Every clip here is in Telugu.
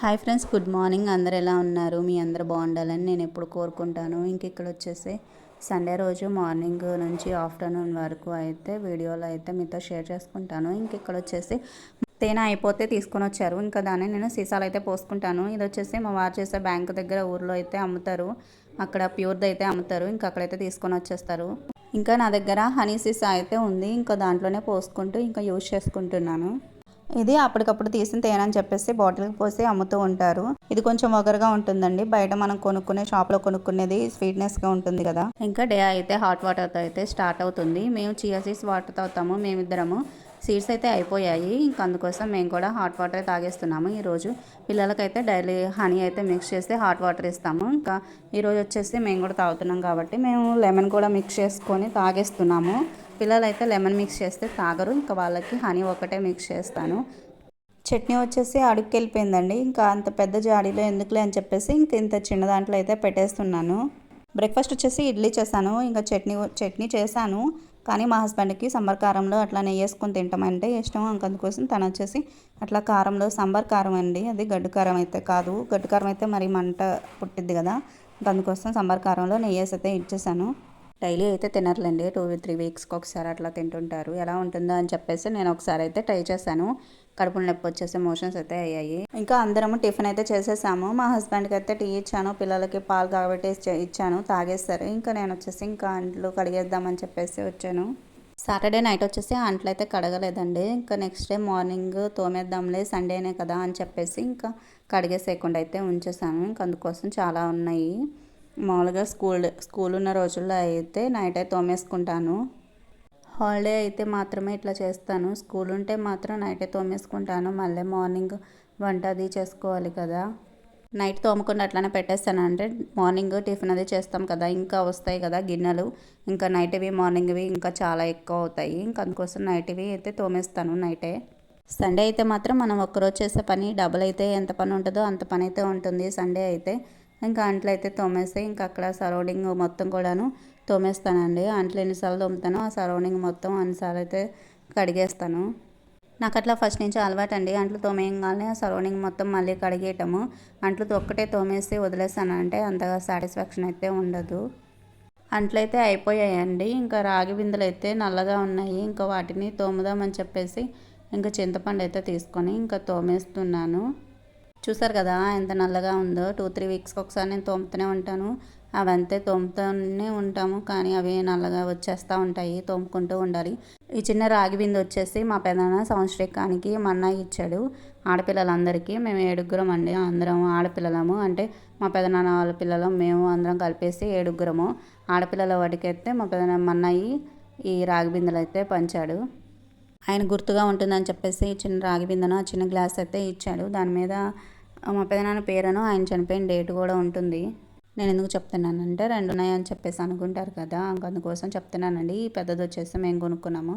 Hi friends good morning. అందరు ఎలా ఉన్నారు? మీ అందరు బాగుండాలని నేను ఎప్పుడు కోరుకుంటాను. ఇంక ఇక్కడ వచ్చేసి సండే రోజు మార్నింగ్ నుంచి ఆఫ్టర్నూన్ వరకు అయితే వీడియోలో అయితే మీతో షేర్ చేసుకుంటాను. ఇంక ఇక్కడ వచ్చేసి తేనె అయిపోతే తీసుకొని వచ్చారు. ఇంకా దాన్ని నేను సీసాలు అయితే పోసుకుంటాను. ఇది వచ్చేసి మా వారు చేసే బ్యాంకు దగ్గర ఊర్లో అయితే అమ్ముతారు. అక్కడ ప్యూర్ది అయితే అమ్ముతారు. ఇంకా అక్కడైతే తీసుకొని వచ్చేస్తారు. ఇంకా నా దగ్గర హనీ సీసా అయితే ఉంది. ఇంకా దాంట్లోనే పోసుకుంటూ ఇంకా యూజ్ చేసుకుంటున్నాను. ఇది అప్పటికప్పుడు తీసిన తేనె అని చెప్పేసి బాటిల్కి పోసి అమ్ముతూ ఉంటారు. ఇది కొంచెం ఒగరుగా ఉంటుందండి. బయట మనం కొనుక్కునే షాప్లో కొనుక్కునేది స్వీట్నెస్గా ఉంటుంది కదా. ఇంకా డే అయితే హాట్ వాటర్తో అయితే స్టార్ట్ అవుతుంది. మేము చియా సీడ్స్ వాటర్ తాగుతాము మేమిద్దరము. సీడ్స్ అయితే అయిపోయాయి. ఇంకా అందుకోసం మేము కూడా హాట్ వాటర్ తాగేస్తున్నాము. ఈరోజు పిల్లలకైతే డైలీ హనీ అయితే మిక్స్ చేసి హాట్ వాటర్ ఇస్తాము. ఇంకా ఈరోజు వచ్చేసి మేము కూడా తాగుతున్నాం కాబట్టి మేము లెమన్ కూడా మిక్స్ చేసుకొని తాగేస్తున్నాము. పిల్లలైతే లెమన్ మిక్స్ చేస్తే తాగరు. ఇంకా వాళ్ళకి హనీ ఒకటే మిక్స్ చేస్తాను. చట్నీ వచ్చేసి అడుగుకి వెళ్ళిపోయిందండి. ఇంకా అంత పెద్ద జాడీలో ఎందుకులే అని చెప్పేసి ఇంక ఇంత చిన్న దాంట్లో అయితే పెట్టేస్తున్నాను. బ్రేక్ఫాస్ట్ వచ్చేసి ఇడ్లీ చేశాను. ఇంకా చట్నీ చట్నీ చేశాను. కానీ మా హస్బెండ్కి సంబర్ కారంలో అట్లా నెయ్యి వేసుకొని తింటామంటే ఇష్టం. అందుకోసం తను వచ్చేసి అట్లా కారంలో సంబర్ కారం అండి. అది గడ్డు కారం అయితే కాదు. గడ్డు కారం అయితే మరి మంట పుట్టిద్ది కదా. అందుకోసం సంబర్ కారంలో నెయ్యి అయితే ఇచ్చేసాను డైలీ అయితే తినర్లేండి. టూ త్రీ వీక్స్కి ఒకసారి అట్లా తింటుంటారు. ఎలా ఉంటుందో అని చెప్పేసి నేను ఒకసారి అయితే ట్రై చేశాను. కడుపులో నొప్పి వచ్చేసి మోషన్స్ అయితే అయ్యాయి. ఇంకా అందరము టిఫిన్ అయితే చేసేసాము. మా హస్బెండ్కి అయితే టీ ఇచ్చాను. పిల్లలకి పాలు కాబట్టి ఇచ్చాను. తాగేస్తారు. ఇంకా నేను వచ్చేసి ఇంకా అంట్లు కడిగేద్దామని చెప్పేసి వచ్చాను. సాటర్డే నైట్ వచ్చేసి అంట్లు అయితే కడగలేదండి. ఇంకా నెక్స్ట్ డే మార్నింగ్ తోమేద్దాంలే సండేనే కదా అని చెప్పేసి ఇంకా కడిగేసేయకుండా అయితే ఉంచేసాను. ఇంకా అందుకోసం చాలా ఉన్నాయి. మామూలుగా స్కూల్ స్కూల్ ఉన్న రోజుల్లో అయితే నైట్ అయితే తోమేసుకుంటాను. హాలిడే అయితే మాత్రమే ఇట్లా చేస్తాను. స్కూల్ ఉంటే మాత్రం నైటే తోమేసుకుంటాను. మళ్ళీ మార్నింగ్ వంట అది చేసుకోవాలి కదా. నైట్ తోమకుండా అట్లానే పెట్టేస్తాను. అంటే మార్నింగ్ టిఫిన్ అది చేస్తాం కదా ఇంకా వస్తాయి కదా గిన్నెలు. ఇంకా నైట్వి మార్నింగ్వి ఇంకా చాలా ఎక్కువ అవుతాయి. ఇంకా అందుకోసం నైట్వి అయితే తోమేస్తాను నైటే. సండే అయితే మాత్రం మనం ఒక్కరోజు చేసే పని డబుల్ అయితే ఎంత పని ఉంటుందో అంత పని అయితే ఉంటుంది. సండే అయితే ఇంకా అంట్లు అయితే తోమేస్తే ఇంకా అక్కడ సరౌండింగ్ మొత్తం కూడాను తోమేస్తానండి. అంట్లు ఎన్నిసార్లు తోముతానో ఆ సరౌండింగ్ మొత్తం అన్నిసార్లు అయితే కడిగేస్తాను. నాకు అట్లా ఫస్ట్ నుంచి అలవాటు అండి అంట్లు తోమేయగానే ఆ సరౌండింగ్ మొత్తం మళ్ళీ కడిగేయటము. అంట్లు ఒక్కటే తోమేసి వదిలేస్తానంటే అంతగా సాటిస్ఫాక్షన్ అయితే ఉండదు. అంట్లు అయితే అయిపోయాయండి. ఇంకా రాగి బిందెలు అయితే నల్లగా ఉన్నాయి. ఇంకా వాటిని తోముదామని చెప్పేసి ఇంకా చింతపండు అయితే తీసుకొని ఇంకా తోమేస్తున్నాను. చూసారు కదా ఎంత నల్లగా ఉందో. టూ త్రీ వీక్స్కి ఒకసారి నేను తోముతూనే ఉంటాను. అవంతే తోముతూనే ఉంటాము కానీ అవి నల్లగా వచ్చేస్తూ ఉంటాయి తోముకుంటూ ఉండాలి. ఈ చిన్న రాగి బిందె వచ్చేసి మా పెదనాన్న సంవత్సరికానికి మా అన్నయ్య ఇచ్చాడు. ఆడపిల్లలందరికీ మేము ఏడుగురం అండి. అందరం ఆడపిల్లలము. అంటే మా పెదనాన్న వాళ్ళ పిల్లలు మేము అందరం కలిపేసి ఏడుగురము. ఆడపిల్లల వాటికైతే మా పెదనాన్న మా అన్నయ్య ఈ రాగి బిందెలు అయితే పంచాడు. ఆయన గుర్తుగా ఉంటుందని చెప్పేసి చిన్న రాగి బిందెను చిన్న గ్లాస్ అయితే ఇచ్చాడు. దాని మీద మా పెదనాన్న పేరును ఆయన చనిపోయిన డేట్ కూడా ఉంటుంది. నేను ఎందుకు చెప్తున్నానంటే రెండు ఉన్నాయని చెప్పేసి అనుకుంటారు కదా అందుకోసం చెప్తున్నానండి. ఈ పెద్దది వచ్చేసి మేము కొనుక్కున్నాము.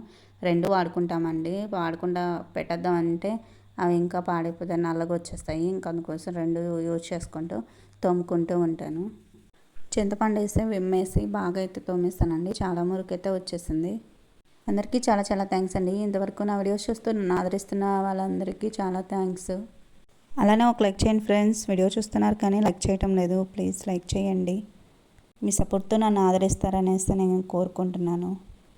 రెండు వాడుకుంటామండి. వాడకుండా పెట్టేద్దామంటే అవి ఇంకా పాడైపోతాయి నల్లగా వచ్చేస్తాయి. ఇంకా అందుకోసం రెండు యూజ్ చేసుకుంటూ తోముకుంటూ ఉంటాను. చింతపండు వేసి విమ్మేసి బాగా అయితే తోమేస్తానండి. చాలా మురికైతే వచ్చేసింది. అందరికీ చాలా చాలా థ్యాంక్స్ అండి. ఇంతవరకు నా వీడియోస్ చూస్తున్న ఆదరిస్తున్న వాళ్ళందరికీ చాలా థ్యాంక్స్ అలానే ఒక లైక్ చేయండి ఫ్రెండ్స్ వీడియో చూస్తున్నారు కానీ లైక్ చేయటం లేదు. ప్లీజ్ లైక్ చేయండి. మీ సపోర్ట్తో నన్ను ఆదరిస్తారనేసి నేను కోరుకుంటున్నాను.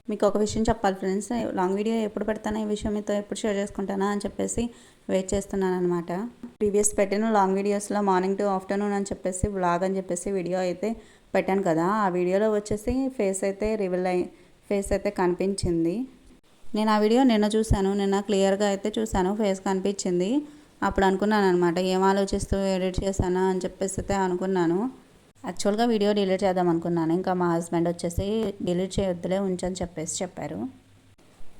మీకు ఒక విషయం చెప్పాలి ఫ్రెండ్స్ లాంగ్ వీడియో ఎప్పుడు పెడతాను? ఈ విషయం మీతో ఎప్పుడు షేర్ చేసుకుంటానా? అని చెప్పేసి వెయిట్ చేస్తున్నాను అనమాట ప్రీవియస్ పెట్టిన లాంగ్ వీడియోస్లో మార్నింగ్ టు ఆఫ్టర్నూన్ అని చెప్పేసి బ్లాగ్ అని చెప్పేసి వీడియో అయితే పెట్టాను కదా. ఆ వీడియోలో వచ్చేసి ఫేస్ అయితే రివీల్ అయ్యి ఫేస్ అయితే కనిపించింది. నేను ఆ వీడియో నిన్న చూశాను. నిన్న క్లియర్గా అయితే చూశాను. ఫేస్ కనిపించింది. అప్పుడు అనుకున్నాను అనమాట ఏం ఆలోచిస్తూ ఎడిట్ చేశానా అని చెప్పేసి అయితే అనుకున్నాను. యాక్చువల్గా వీడియో డిలీట్ చేద్దాం అనుకున్నాను. ఇంకా మా హస్బెండ్ వచ్చేసి డిలీట్ చేయొద్దులే ఉంచని చెప్పేసి చెప్పారు.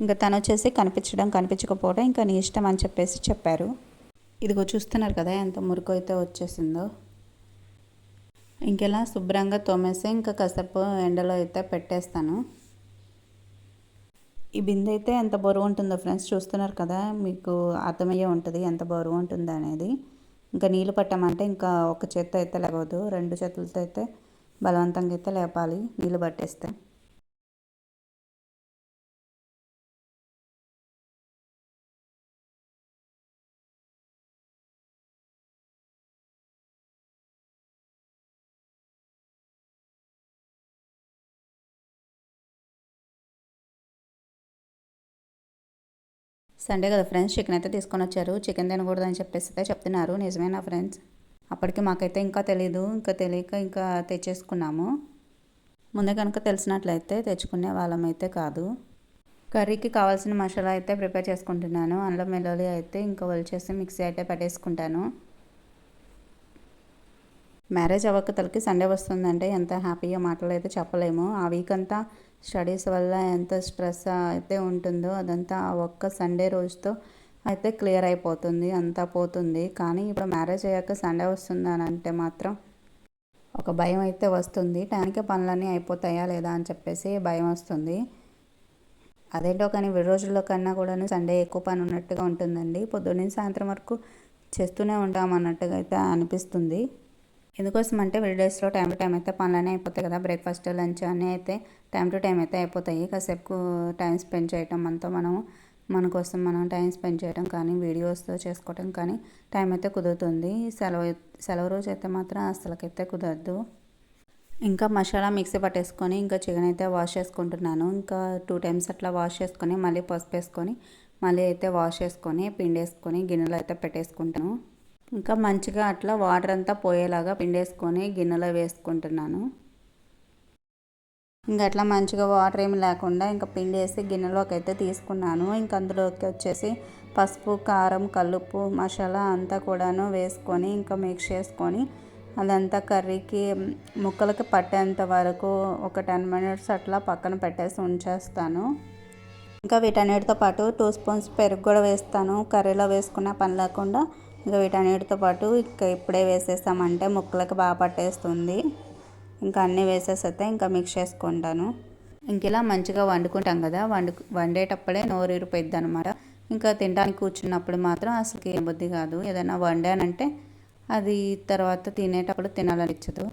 ఇంకా తను వచ్చేసి కనిపించడం కనిపించకపోవడం ఇంకా నీ ఇష్టం అని చెప్పేసి చెప్పారు. ఇదిగో చూస్తున్నారు కదా ఎంత మురుకు అయితే వచ్చేసిందో. ఇంకెలా శుభ్రంగా తోమేసి ఇంకా కాసేపు ఎండలో అయితే పెట్టేస్తాను. ఈ బిందె అయితే ఎంత బరువు ఉంటుందో ఫ్రెండ్స్ చూస్తున్నారు కదా మీకు అర్థమయ్యే ఉంటుంది ఎంత బరువు ఉంటుందో అనేది. ఇంకా నీళ్ళు పట్టామంటే ఇంకా ఒక చేత్తో అయితే లేవదు రెండు చేతులతో అయితే బలవంతంగా అయితే లేపాలి నీళ్ళు పట్టేస్తే. సండే కదా ఫ్రెండ్స్ చికెన్ అయితే తీసుకొని వచ్చారు. చికెన్ తినకూడదు అని చెప్పేసి అయితే చెప్తున్నారు. నిజమేనా ఫ్రెండ్స్? అప్పటికి మాకైతే ఇంకా తెలీదు. ఇంకా తెలియక ఇంకా తెచ్చేసుకున్నాము. ముందే కనుక తెలిసినట్లయితే తెచ్చుకునే వాళ్ళం అయితే కాదు. కర్రీకి కావాల్సిన మసాలా అయితే ప్రిపేర్ చేసుకుంటున్నాను. అందులో మెలోలి అయితే ఇంకా ఒలిచేసి మిక్సీ అయితే పట్టేసుకుంటాను. మ్యారేజ్ అవ్వకతలకి సండే వస్తుందంటే ఎంత హ్యాపీగా మాటలు అయితే చెప్పలేము. ఆ వీక్ అంతా స్టడీస్ వల్ల ఎంత స్ట్రెస్ అయితే ఉంటుందో అదంతా ఆ ఒక్క సండే రోజుతో అయితే క్లియర్ అయిపోతుంది అంతా పోతుంది. కానీ ఇప్పుడు మ్యారేజ్ అయ్యాక సండే వస్తుందని అంటే మాత్రం ఒక భయం అయితే వస్తుంది. టైంకి పనులన్నీ అయిపోతాయా లేదా అని చెప్పేసి భయం వస్తుంది. అదేంటో కానీ విడి రోజుల్లో కన్నా కూడా సండే ఎక్కువ పని ఉన్నట్టుగా ఉంటుందండి. పొద్దున్నే సాయంత్రం వరకు చేస్తూనే ఉంటాం అన్నట్టుగా అయితే అనిపిస్తుంది. ఎందుకోసం అంటే విడి డేస్లో టైం టు టైం అయితే పనులనే అయిపోతాయి కదా. బ్రేక్ఫాస్ట్ లంచ్ అన్నీ అయితే టైం టు టైం అయితే అయిపోతాయి. కాసేపు టైం స్పెండ్ చేయటం మనతో మనం మన కోసం మనం టైం స్పెండ్ చేయడం కానీ వీడియోస్తో చేసుకోవటం కానీ టైం అయితే కుదురుతుంది. సెలవు సెలవు రోజు అయితే మాత్రం అసలుకైతే కుదరదు. ఇంకా మసాలా మిక్సీ పట్టేసుకొని ఇంకా చికెన్ అయితే వాష్ చేసుకుంటున్నాను. ఇంకా టూ టైమ్స్ అట్లా వాష్ చేసుకొని మళ్ళీ పసుపు వేసుకొని మళ్ళీ అయితే వాష్ చేసుకొని పిండి వేసుకొని గిన్నెలో అయితే పెట్టేసుకుంటాను. ఇంకా మంచిగా అట్లా వాటర్ అంతా పోయేలాగా పిండేసుకొని గిన్నెలో వేసుకుంటున్నాను. ఇంకా అట్లా మంచిగా వాటర్ ఏమి లేకుండా ఇంకా పిండి వేసి గిన్నెలోకి అయితే తీసుకున్నాను. ఇంకా అందులోకి వచ్చేసి పసుపు కారం కలుపు మసాలా అంతా కూడాను వేసుకొని ఇంకా మిక్స్ చేసుకొని అదంతా కర్రీకి ముక్కలకి పట్టేంత వరకు ఒక టెన్ మినిట్స్ అట్లా పక్కన పెట్టేసి ఉంచేస్తాను. ఇంకా వీటన్నిటితో పాటు టూ స్పూన్స్ పెరుగు కూడా వేస్తాను. కర్రీలో వేసుకున్న పని లేకుండా ఇంకా వీటన్నిటితో పాటు ఇంకా ఇప్పుడే వేసేస్తామంటే ముక్కలకి బాగా పట్టేస్తుంది. ఇంకా అన్నీ వేసేస్తే ఇంకా మిక్స్ చేసుకుంటాను. ఇంక ఇలా మంచిగా వండుకుంటాం కదా వండు వండేటప్పుడే నోరు ఇరిపోయిద్ది అనమాట ఇంకా తినడానికి కూర్చున్నప్పుడు మాత్రం అసలు ఏం బుద్ధి కాదు. ఏదైనా వండానంటే అది తర్వాత తినేటప్పుడు తినాలనిచ్చదు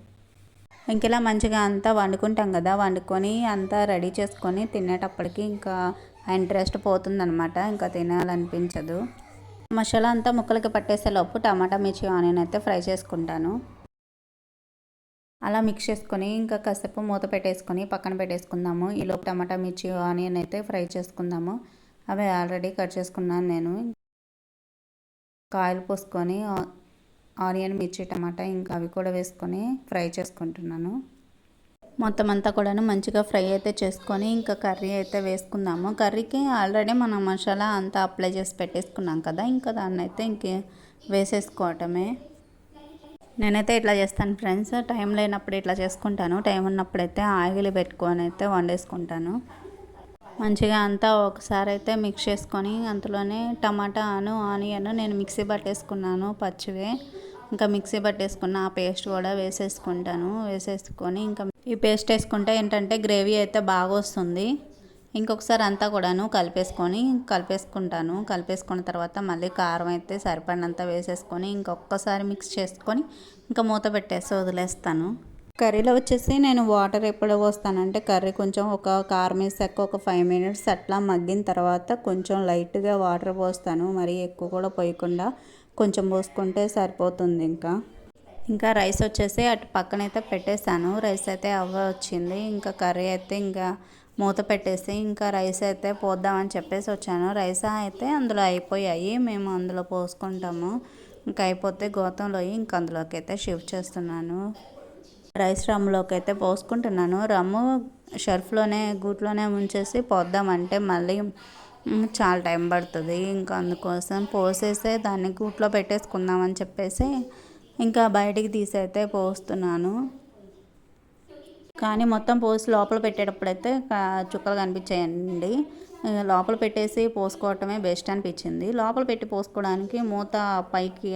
ఇంకెలా మంచిగా అంతా వండుకుంటాం కదా వండుకొని అంతా రెడీ చేసుకొని తినేటప్పటికి ఇంకా ఇంట్రెస్ట్ పోతుందనమాట ఇంకా తినాలనిపించదు. మసాలా అంతా ముక్కలకి పట్టేసే లోపు టమాటా మిర్చి ఆనియన్ అయితే ఫ్రై చేసుకుంటాను. అలా మిక్స్ చేసుకొని ఇంకా కాసేపు మూత పెట్టేసుకొని పక్కన పెట్టేసుకుందాము. ఈలోపు టమాటా మిర్చి ఆనియన్ అయితే ఫ్రై చేసుకుందాము. అవి ఆల్రెడీ కట్ చేసుకున్నాను నేను. కాయలు పోసుకొని ఆనియన్ మిర్చి టమాటా ఇంకా అవి కూడా వేసుకొని ఫ్రై చేసుకుంటున్నాను. మొత్తం అంతా కూడాను మంచిగా ఫ్రై అయితే చేసుకొని ఇంకా కర్రీ అయితే వేసుకుందాము. కర్రీకి ఆల్రెడీ మనం మసాలా అంతా అప్లై చేసి పెట్టేసుకున్నాం కదా ఇంకా దాన్ని అయితే ఇంక వేసేసుకోవటమే. నేనైతే ఇట్లా చేస్తాను ఫ్రెండ్స్. టైం లేనప్పుడు ఇట్లా చేసుకుంటాను. టైం ఉన్నప్పుడైతే ఆయిల్ పెట్టుకొని అయితే వండేసుకుంటాను. మంచిగా అంతా ఒకసారి అయితే మిక్స్ చేసుకొని అందులోనే టమాటాను ఆనియన్ నేను మిక్సీ పట్టేసుకున్నాను పచ్చివే. ఇంకా మిక్సీ పట్టేసుకున్న ఆ పేస్ట్ కూడా వేసేసుకుంటాను. వేసేసుకొని ఇంకా ఈ పేస్ట్ వేసుకుంటే ఏంటంటే గ్రేవీ అయితే బాగా వస్తుంది. ఇంకొకసారి అంతా కూడాను కలిపేసుకొని కలిపేసుకుంటాను. కలిపేసుకున్న తర్వాత మళ్ళీ కారం అయితే సరిపడినంత వేసేసుకొని ఇంకొకసారి మిక్స్ చేసుకొని ఇంకా మూత పెట్టేసి వదిలేస్తాను. కర్రీలో వచ్చేసి నేను వాటర్ ఎప్పుడు పోస్తానంటే కర్రీ కొంచెం ఒక కారం వేసాక ఒక ఫైవ్ మినిట్స్ అట్లా మగ్గిన తర్వాత కొంచెం లైట్గా వాటర్ పోస్తాను. మరీ ఎక్కువ కూడా పోయకుండా కొంచెం పోసుకుంటే సరిపోతుంది ఇంకా. ఇంకా రైస్ వచ్చేసి అటు పక్కనైతే పెట్టేశాను. రైస్ అయితే అవ్వ వచ్చింది. ఇంకా కర్రీ అయితే ఇంకా మూత పెట్టేసి ఇంకా రైస్ అయితే పోద్దామని చెప్పేసి వచ్చాను. రైస్ అయితే అందులో అయిపోయాయి. మేము అందులో పోసుకుంటాము. ఇంకా అయిపోతే గోతంలో ఇంకా అందులోకి అయితే షిఫ్ట్ చేస్తున్నాను. రైస్ రమ్ములోకి అయితే పోసుకుంటున్నాను. రమ్ము షర్ఫ్లోనే గూట్లోనే ఉంచేసి పోద్దామంటే మళ్ళీ చాలా టైం పడుతుంది. ఇంకా అందుకోసం పోసేసే దాన్ని గూట్లో పెట్టేసుకుందామని చెప్పేసి ఇంకా బయటికి తీసైతే పోస్తున్నాను. కానీ మొత్తం పోసి లోపల పెట్టేటప్పుడు అయితే చుక్కలు కనిపించాయండి. లోపల పెట్టేసి పోసుకోవటమే బెస్ట్ అనిపించింది. లోపల పెట్టి పోసుకోవడానికి మూత పైకి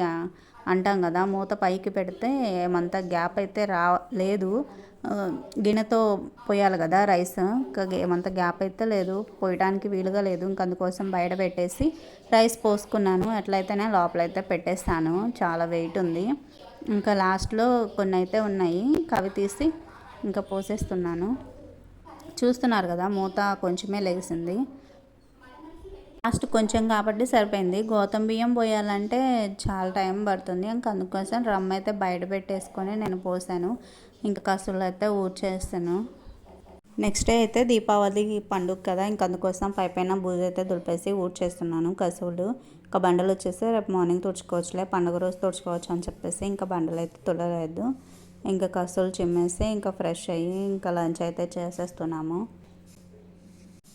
అంటాం కదా మూత పైకి పెడితే ఏమంత గ్యాప్ అయితే రా లేదు. గిన్నెతో పోయాలి కదా రైస్. ఇంకా ఏమంత గ్యాప్ అయితే లేదు. పోయడానికి వీలుగా లేదు. ఇంక అందుకోసం బయట పెట్టేసి రైస్ పోసుకున్నాను. ఎట్లయితేనే లోపలైతే పెట్టేస్తాను. చాలా వెయిట్ ఉంది. ఇంకా లాస్ట్లో కొన్ని అయితే ఉన్నాయి. కవి తీసి ఇంకా పోసేస్తున్నాను. చూస్తున్నారు కదా మూత కొంచెమే లేచింది లాస్ట్ కొంచెం కాబట్టి సరిపోయింది. గౌతమ బియ్యం పోయాలంటే చాలా టైం పడుతుంది. ఇంకా అందుకోసం రమ్ అయితే బయట పెట్టేసుకొని నేను పోసాను. ఇంకా కసులు అయితే ఊడ్చేస్తాను. నెక్స్ట్ డే అయితే దీపావళి పండుగ కదా. ఇంక అందుకోసం పై పైన బూజు అయితే దులిపేసి ఊడ్చేస్తున్నాను కసువులు. ఇంకా బండలు వచ్చేసి రేపు మార్నింగ్ తుడుచుకోవచ్చులే. పండుగ రోజు తుడుచుకోవచ్చు అని చెప్పేసి ఇంకా బండలు అయితే తుడలేదు. ఇంకా కసువులు చిమ్మేసి ఇంకా ఫ్రెష్ అయ్యి ఇంకా లంచ్ అయితే చేసేస్తున్నాము.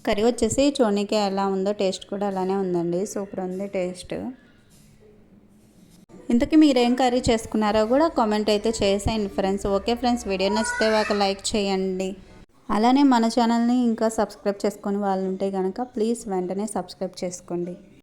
కర్రీ వచ్చేసి చోనీకి ఎలా ఉందో టేస్ట్ కూడా అలానే ఉందండి. సూపర్ ఉంది టేస్ట్. ఇంతకీ మీరేం కర్రీ చేసుకున్నారో కూడా కామెంట్ అయితే చేసేయండి ఫ్రెండ్స్. ఓకే ఫ్రెండ్స్ వీడియో నచ్చితే ఒక లైక్ చేయండి. అలానే మన ఛానల్ని ఇంకా సబ్స్క్రైబ్ చేసుకొని వాళ్ళు ఉంటే కనుక ప్లీజ్ వెంటనే సబ్స్క్రైబ్ చేసుకోండి.